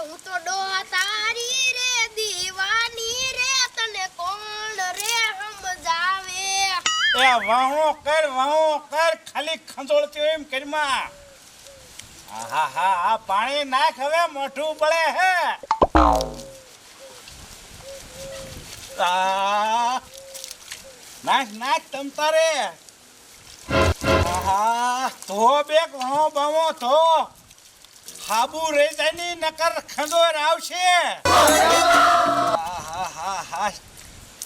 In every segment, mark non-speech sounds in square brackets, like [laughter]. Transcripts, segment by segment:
તો રે રે રે પાણી નાખ હવે, મોઢું પડે હે. નાખ નાખ તમ તારે. આહા, ધો બેક વાહો બાવો ધો. હાબુ રહી નકર ખંજોર આવશે.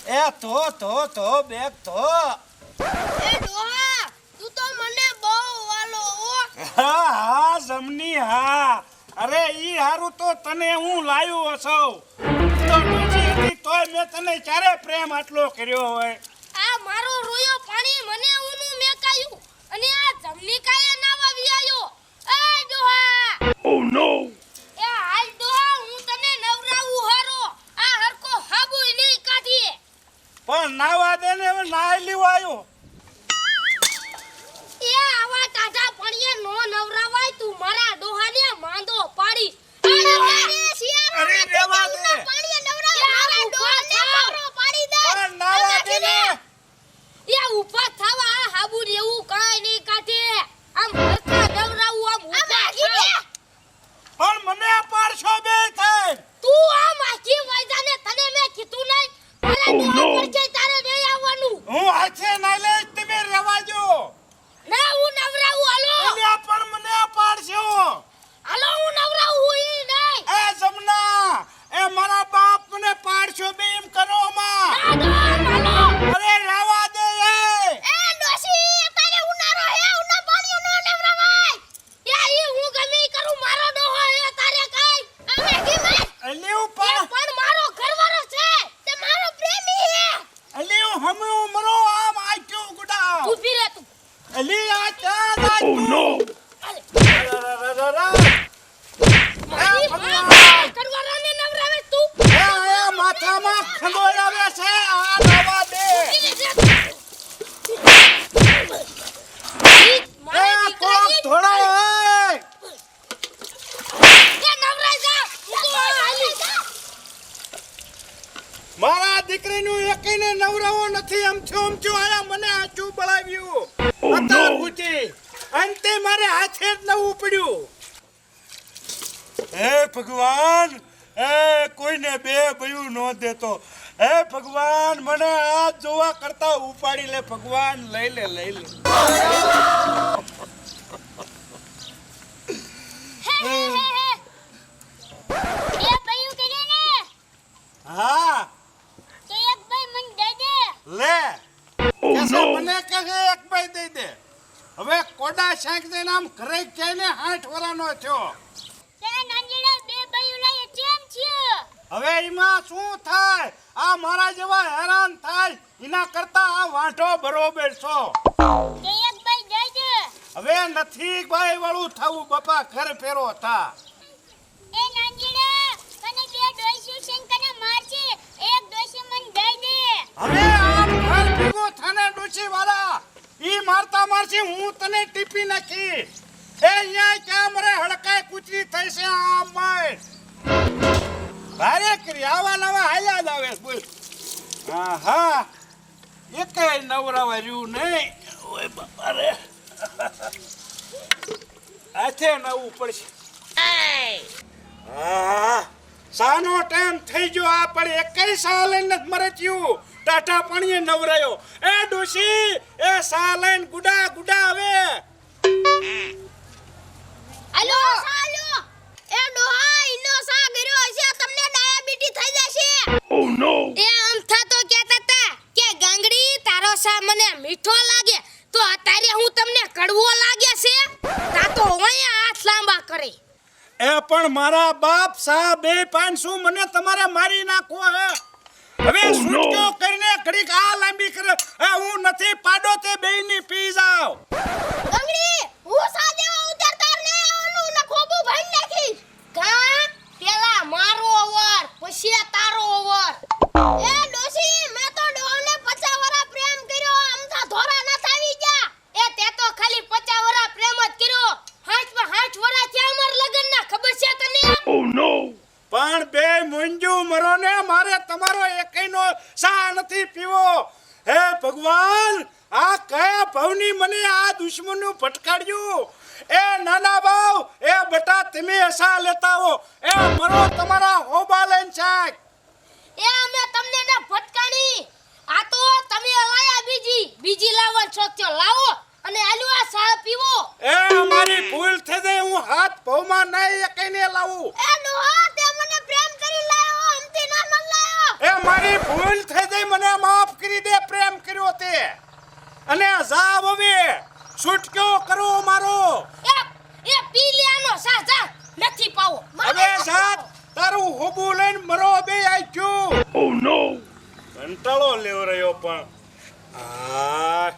એ તો તો તો બેગ તો એ ડોહા તું તો મને બહુ વાલો ઓ હા હા જમની હા. અરે ઈ હારું તો તને હું લાવ્યો હશો. તો હતી તોય મેં તને ક્યારે પ્રેમ આટલો કર્યો હોય? આ મારો રોયો પાણી મને ઉનું મેકાયું અને આ જમની કાયા નાવા વિયાયો ડોહા Oh no! એ હાલ ડોહા હું તને નવરાવું હારો. આ હરકો હાબુ નહીં કાઢીએ. પણ નાવા દે ને હવે નાઈ આવા ટાઢા પણીએ નો નવરાવાય તું મારા ડોહાને માંદો પાડી અરે રેવા દે પાણીએ નવરાવ મારા ડોહાને માંદો પાડી દે પણ નાવા દે ને એ ઊભા થવા આ હાબુ ને એવું કાંઈ નહીં કાઢે આમ હરખા નવરાવું આમ ઊભા થા. પણ મને પાડશો બે થાય તું આમ આખી વાયદાને તને મેં કીધું નહીં મારા Oh, ડોહા no. પડખે તારે નહીં આવવાનું હું હાથે નાઈ લઈશ તમે રેવા જો ના હું નવરાવું હાલો અલ્યા પણ મને પાડશો હાલો હું નવરાવું હું ઈ નહીં એ જમના એ મારા બાપ મને પાડશો બે એમ કરો માં ના ડોહા હાલો અરે રેવા દે એ એ ડોશી તારે ઉનારો હે ઉના પાણીઓ નો નવરાવાય એ ઈ હું ગમે ઈ કરું મારો ડોહો હે તારે કાઈ અમે ગીમે અલ્યું એ પણ પણ મારો ઘરવાળો છે તે મારો પ્રેમી હે અલ્યું હમણું મરો આમ આક્યું ગુડા ઊભી રહે તું અલી આ ચાંદ Oh આક્યું no! મારી ભગવાન. માં ઘરવાળાને નવરાવે તું એ એ માથામાં ખંડોળ આવે છે આ નવા દે એ કોક થોડા હોય મારા દીકરીનું એકઈને નથી અમથો અમથો આયા મને આચું બળાવ્યું Oh, અત્યાર. અંતે મારે હાથે જ નવું પડ્યું. હે ભગવાન એ કોઈને બે ભયું ન દેતો. હે ભગવાન મને આ જોવા કરતા ઉપાડી લે ભગવાન લઈ લે લઈ લે. હા લે. Oh! મને કહે એક ભાઈ દઈ દે. હવે કોડા ઘરે આઠ વરાનો થયો. હવે એમાં શું થાય? આ મારા જેવા હેરાન થાય. એના કરતા આ વાંઢો બરોબર છો. હવે નથી ભાઈ વાળું થવું બાપા ઘર ફેરો થા. ભેગો થાને ડોશી વાળા. ઈ મારતા મારસી હું તને ટીપી નાખી. એ અહીંયા ક્યાં મરે હડકાય કૂચરી થઈ છે આમ માય ભારે કરી આવા નવા હાલ્યા જ આવે બોલ. હા હા એક નવરાવા રહ્યું નહીં. ઓય બાપા રે. આથે નવું પડશે. હા સાનો ટાઈમ થઈ ગયો આ પણ એકેય સાલ નથી મરે થયું. ટાટા પાણીએ નવરાયો. એ ડોશી એ સાલેન ગુડા ગુડા આવે. હાલો. હાલો એ ડોહા ઇનો સા ગર્યો હશે તમને ડાયાબિટી થઈ જશે. ઓ નો એ અમથા તો કહેતા હતા કે ગાંગડી તારો સા મને મીઠો લાગે તો અત્યારે હું તમને કડવો લાગે છે? તા તો ઓય હાથ લાંબા કરે. એ પણ મારા બાપ સા બે શું મને તમારે મારી નાખો હે? હવે સુટકો કરીને ઘડીક આ લાંબી કરે. એ હું નથી પાડો તે બેયની પી જાવ ગાંગડી હું સા દેવા તાર ને આવવાનું ને ખોબું ભાઈ નાખીશ. કા? પેલા મારો ઓવર પછી તારો ઓવર એ ડોશી મેં તો ડોહને પચા વરા પ્રેમ કર્યો અમથા ધોરા ન થાવી ગયા એ તે તો ખાલી પચા વરા પ્રેમ જ કર્યો હાથમાં હાથ વરા થયા અમાર લગન ના ખબર છે તને Oh no! પણ બે મુંજુ મરો ને મારે તમારો એકઈનો સા નથી પીવો હે ભગવાન આ કયા ભવની મને આ ભટકાડ્યું. એ નાના બાવ એ બટા તમે એસા લેતા હો. એ મરો તમારા હોબા લઈને શાક એ અમે તમને ને ભટકાણી આ તો તમે લાયા બીજી. બીજી લાવવા છો લાવો અને આલુ આ સા પીવો. એ અમારી ભૂલ થઈ ગઈ હું હાથ ભવમાં નહીં એકઈને લાવું. એ નો હાથ એ મને પ્રેમ કરી લાયો અમથી ના મન લાયો એ મારી ભૂલ થઈ ગઈ મને માફ કરી દે પ્રેમ કર્યો તે. અને જાવ હવે. છૂટક્યો કરો મારો. એ એ પી લે આનો સા જા નથી પાવો. હવે જાત તારું હોબું લઈને મરો બે આઈ ગયું. ઓ નો કંટાળો લેવ રહ્યો પણ. આ.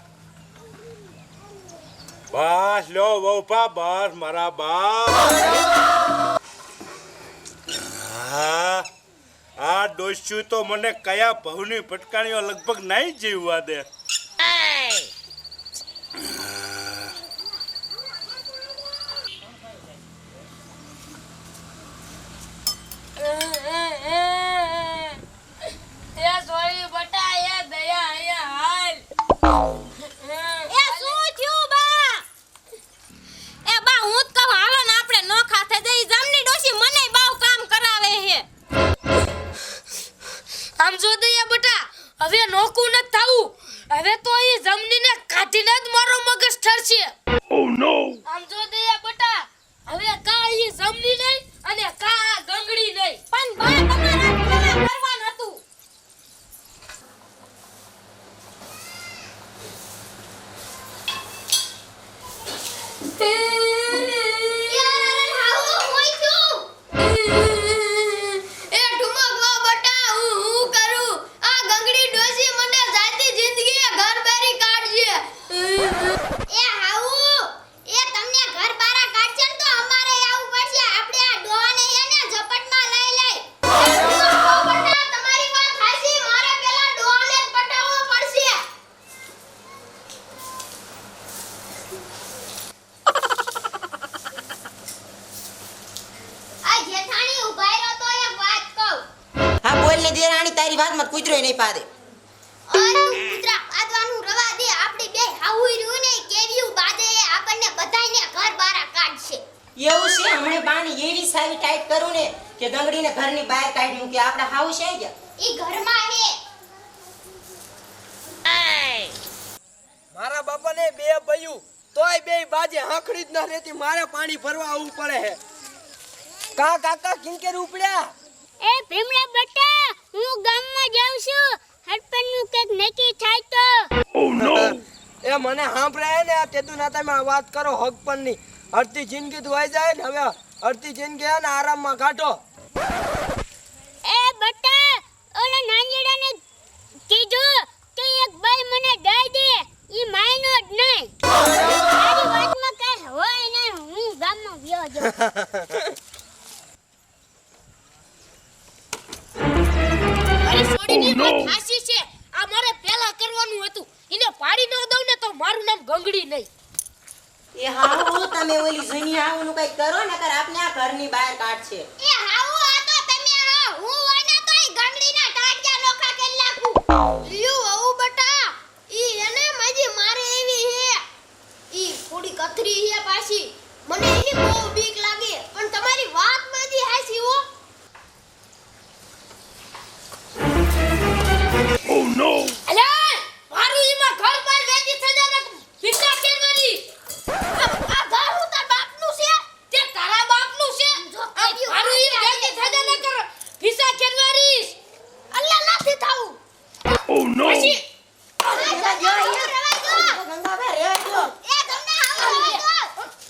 બસ લો વહુપા બસ મારા બા. આ ડોસ્યું તો મને કયા ભવની ભટકાણીઓ લગભગ નહીં જીવવા દે. એવું છે? હમણે બાની એવી સાવી ટાઈટ કરું ને કે ગંગડીને ઘરની બહાર કાઢી મૂકી આપણા હાઉસ છે ગયા ઈ ઘરમાં હે. મારા બાપાને બે ભયું તોય બે બાજે હાંખડી જ ન રહેતી. મારે પાણી ભરવા આવવું પડે હે. કા કાકા કિંકેર ઉપડ્યા? એ ભીમડા બટા હું ગામમાં જાઉં છું. હરપનનું કંઈક નક્કી થાય તો? ઓ નો [laughs] એ મને સાંભળાય ને તે તું ના તમે વાત કરો હક પણ નહીં અડધી જિંદગી તો વહી જાય ને હવે. અડધી જિંદગી ને આરામમાં કાઢો. એ બટા ઓલા નાનીડાને કીધું કે એક ભાઈ મને દઈ દે. ઈ માયનો જ નહીં. તારી વાતમાં કઈ હોય ને હું ગામમાં ગયો જો [laughs] ગંગડી નહીં. એ હાઉ તમે ઓલી જૂની હાઉનું કઈ કરો ને કર આપને આ ઘરની બહાર કાઢશે. એ હાઉ આ તો તમે હા હું હોય ને તો ઈ ગંગડીના ટાટિયા નોખા કરી નાખું. લ્યુ હાઉ બટા ઈ એને મજી મારે એવી હે. ઈ થોડી કથરી હે પાછી મને એની બહુ બીક લાગે પણ તમારી વાત મજી હાસી હો Oh no! અલે મારું ઈમાં ઘર પર વેચી સજાને ભીખા કેરવાની આ આ ઘર હું તાર બાપનું છે તે તારા બાપનું છે આ મારું ઈ વેચી સજાને કર ભીખા કેરવાની અલ્લા નથી થાવું Oh no! પછી ગંગા જો અહીંયા. ગંગા ભાઈ રહેવા દ્યો. એ તમને હાવ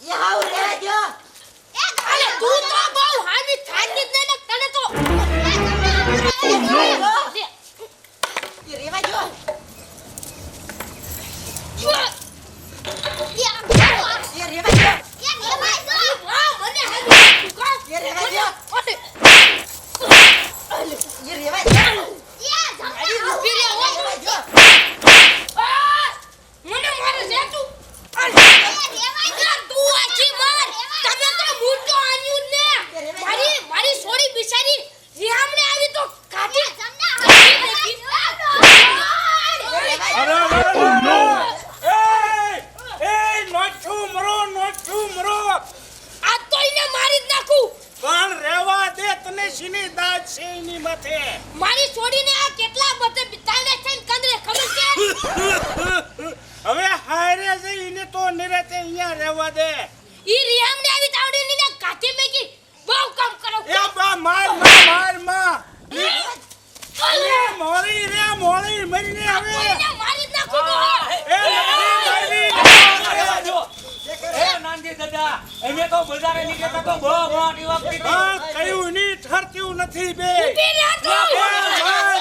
એ હાઉ રહેવા દ્યો. ડોશીની દાજ છે એની માથે મારી છોડીને આ કેટલા બધે બિતાઈને છે ને કંદરે ખબર છે હવે હારે જઈને તો નિરેતે અહીંયા રહેવા દે. ઈ રિયામને આવી તાવડી ને કાચી મેકી બહુ કામ કરો. એ બા માર માર મારમાં એ મોરી રે મોરી મરીને હવે. કોઈને મારી દાદા નાખું તો. બજારે નીકળતા તો બહુ મોટી વાત કીધી કયું ની ઠરતું નથી બે ઊભી રહે તું. એ માર.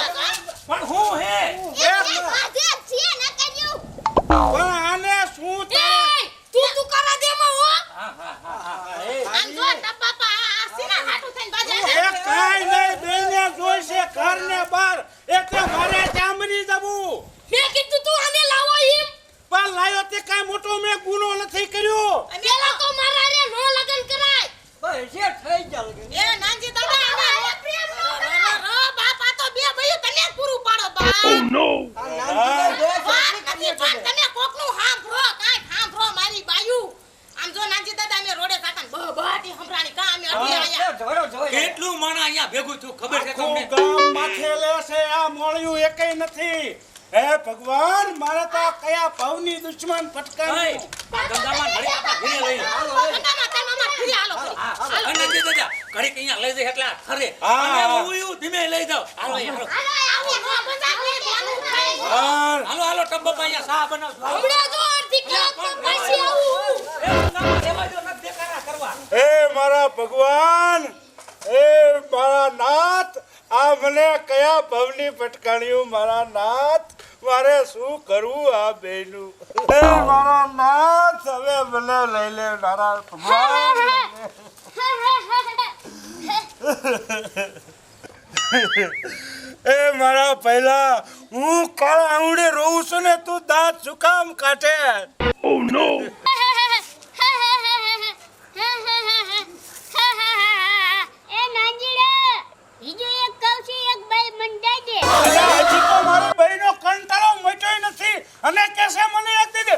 પણ હું હે એ એ બાજે છીએ ન કર્યું. પણ આને શું એ, તારે તું તું કરા દે માં હો આમ જો તારા બાપા આ આ સીના હાટુ થઈને બાજે એ કાઈ નહીં બેને જોઈશે ઘર ને બાર એટલે મારે ચામડી જવું મેં કીધું તું આને લાવો ઈમ પણ લાયો તે કાઈ મોટો મેં ગુનો નથી કર્યો પેલા તો મારા રે નો લગન કરાય બસ જે થઈ ગયા લગન. એ નાનજી દાદા આને પ્રેમ નો કરાય રો બાપા તો બે ભઈ તને જ પૂરું પાડો બા Oh no! આ નાનજીભાઈ જોઈ છે, વાત શું નથી કરીએ પણ તમે કોકનું હાંભળો કાંઈ હાંભળો મારી બાયુ આમ જો નાનજી દાદા અમે રોડે સાકન બ બહાટી હંભરાણી કા અમે અડી હા, આયા જો જોડો જોઈ લે. કેટલું માણા અહીંયા ભેગું થયું ખબર છે આખું તમને ગામ માથે લેશે આ મોળિયું એકેય નથી હે ભગવાન મારા તો કયા ભવની દુશ્મન આ ગંગામાં ઘડીક આપણા ઘરે લઈ હાલો હાલો. અને દાદા, ઘડીક અહીંયા લઈ જાય એટલે ખરે. અને હું ધીમે લઈ જાઉં. હાલો હાલો. હાલો, આવો, નો મજાક નહીં, બોનું થાય. હાલ. હાલો, હાલો, ટબ્બામાં અહીંયા શા હમણાં જો અડધી કલાકમાં પાછી આવું એ ગંગામાં રહેવા દો, નથી દેખાડા કરવા. હે મારા ભગવાન હે મારા નાથ આ મને કયા ભવની પટકાણ્યું મારા નાથ મારે શું કરવું આ બેનું હે મારા નાથ હવે મને લઈ લે ભગવાન. એ મારા પહેલા હું કાળા આંગળે રોઉં છું ને તું દાંત શું કામ કાઢે. Oh no! અને કહેશે મને એક દીધે